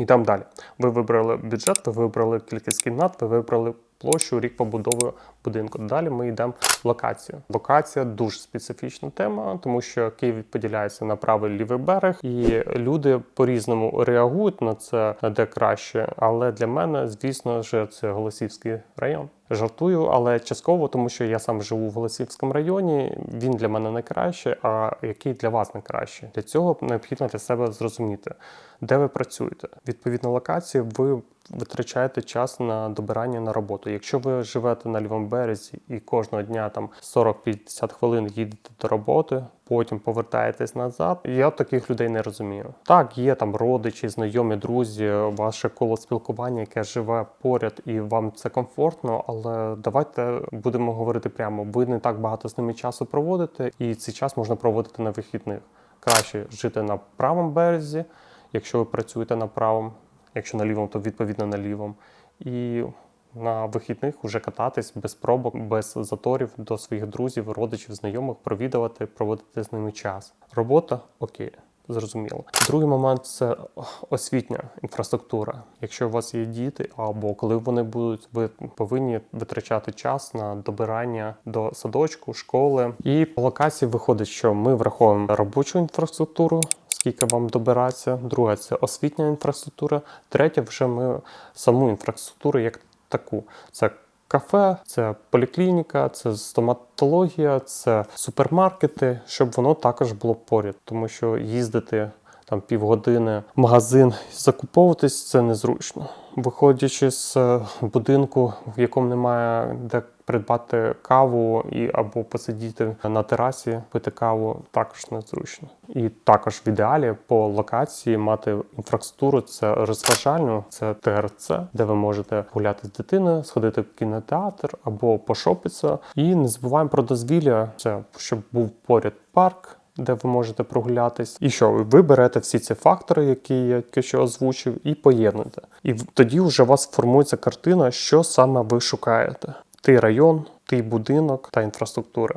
Йдемо далі. Ви вибрали бюджет, ви вибрали кількість кімнат, ви вибрали площу, рік побудови будинку. Далі ми йдемо в локацію. Локація дуже специфічна тема, тому що Київ поділяється на правий лівий берег, і люди по-різному реагують на це де краще. Але для мене, звісно ж, це Голосівський район. Жартую, але частково, тому що я сам живу в Голосівському районі. Він для мене найкраще, а який для вас найкраще. Для цього необхідно для себе зрозуміти, де ви працюєте. Відповідно локації, ви витрачаєте час на добирання на роботу. Якщо ви живете на лівому березі і кожного дня там 40-50 хвилин їдете до роботи, потім повертаєтесь назад. Я таких людей не розумію. Так, є там родичі, знайомі, друзі, ваше коло спілкування, яке живе поряд, і вам це комфортно. Але давайте будемо говорити прямо. Ви не так багато з ними часу проводите, і цей час можна проводити на вихідних. Краще жити на правому березі, якщо ви працюєте на правому, якщо на лівому, то відповідно на лівому. І на вихідних вже кататись без пробок, без заторів до своїх друзів, родичів, знайомих, провідувати, проводити з ними час. Робота окей. Зрозуміло. Другий момент це освітня інфраструктура. Якщо у вас є діти, або коли вони будуть, ви повинні витрачати час на добирання до садочку, школи. І по локації виходить, що ми враховуємо робочу інфраструктуру, скільки вам добиратися. Друге це освітня інфраструктура. Третє, вже ми саму інфраструктуру як таку. Це кафе, це поліклініка, це стоматологія, це супермаркети, щоб воно також було поряд, тому що їздити. Там півгодини в магазин закуповуватись це незручно. Виходячи з е, будинку, в якому немає де придбати каву і або посидіти на терасі, пити каву, також незручно. І також в ідеалі по локації мати інфраструктуру це розважальну, це ТРЦ, де ви можете гуляти з дитиною, сходити в кінотеатр або пошопитися. І не забуваємо про дозвілля, це щоб був поряд парк де ви можете прогулятись, і що ви берете всі ці фактори, які я тільки що озвучив, і поєднуєте. І тоді вже у вас формується картина, що саме ви шукаєте: той район, ти будинок та інфраструктура.